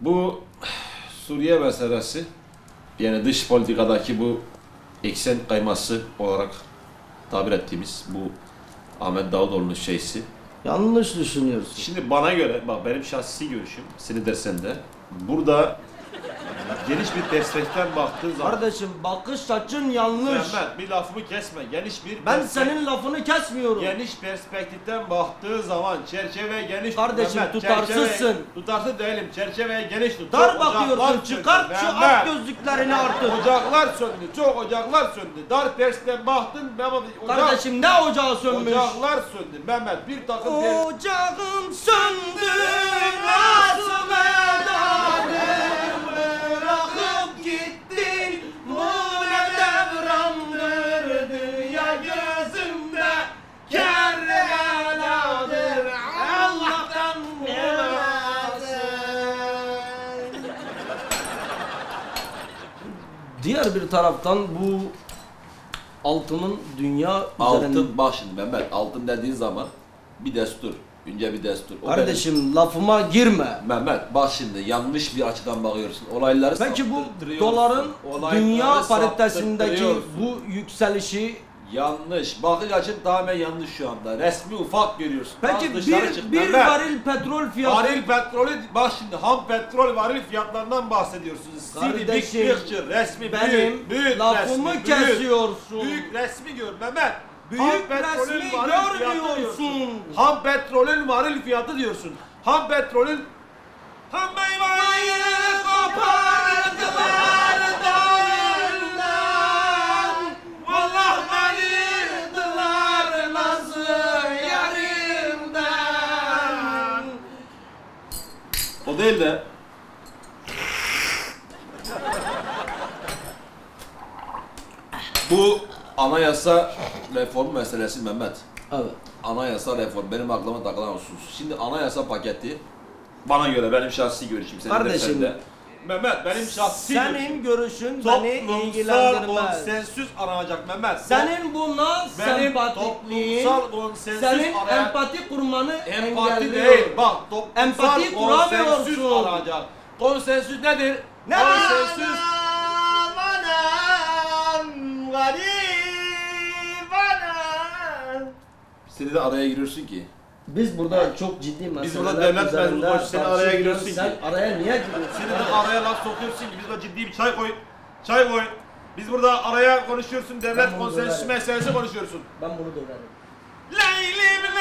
Bu Suriye meselesi yani dış politikadaki bu eksen kayması olarak tabir ettiğimiz bu Ahmet Davutoğlu'nun şeysi. Yanlış düşünüyorsun. Şimdi bana göre, bak benim şahsi görüşüm, seni dersen de, burada geniş bir perspektiften baktığın zaman... Kardeşim bakış açın yanlış. Mehmet bir lafımı kesme, geniş bir... Ben senin lafını kesmiyorum. Geniş perspektiften baktığı zaman çerçeve geniş Kardeşim, Mehmet, tutarsızsın. çerçeve- tutarsız değilim, çerçeveye geniş tut. Dar bakıyorsun. söndü, Çıkart şu Mehmet. at gözlüklerini artık. Ocaklar söndü, çok ocaklar söndü. Dar perspektiften baktın, Mehmet, ocak, Kardeşim ne ocağı sönmüş? ocaklar söndü. Mehmet bir takım... Ocağım söndü nasıl Diğer bir taraftan bu altının dünya üzerinde Altın bak şimdi Mehmet altın dediğin zaman bir destur. Önce bir destur. O Kardeşim lafıma girme. benim- Mehmet bak şimdi yanlış bir açıdan bakıyorsun. Olayları Peki bu doların Olayları dünya paritesindeki bu yükselişi yanlış. Bakış açın tamamen yanlış şu anda. Resmi ufak görüyorsun. Peki Az dışarı bir, çık bir Mehmet. varil petrol fiyatı Varil petrolü bak şimdi ham petrol varil fiyatlarından bahsediyorsunuz. City Big Kardeşim, Picture resmi benim büyük, büyük lafımı resmi, büyük, kesiyorsun. Büyük resmi gör Mehmet. Büyük Ham petrolün resmi varil fiyatı görmüyorsun. diyorsun. Ham petrolün varil fiyatı diyorsun. Ham petrolün Ham meyveyi O değil de Bu anayasa reformu meselesi Mehmet. Evet. Anayasa reform benim aklıma takılan husus. Şimdi anayasa paketi bana göre benim şahsi görüşüm senin Kardeşim, de. Mehmet benim şahsi Senin görüşün beni Toplumsal ilgilendirmez. konsensüs aranacak Mehmet. Senin buna benim sempatikliğin, toplumsal konsensüs senin arayan empati kurmanı empati engelliyor. değil. Bak toplumsal Empati konsensüs kuramıyorsun. aranacak. Konsensüs nedir? Ne Konsensüs. Seni de araya giriyorsun ki. Biz burada çok ciddi meseleler burada devlet üzerinde memuru konuşuyoruz, sen araya tartışıyoruz. giriyorsun Sen ki. araya niye giriyorsun? Seni de araya laf sokuyorsun ki biz de ciddi bir çay koy. Çay koy. Biz burada araya konuşuyorsun, devlet Ben bunu konsensüsü döverim. meselesi konuşuyorsun. Ben bunu döverim. Leylim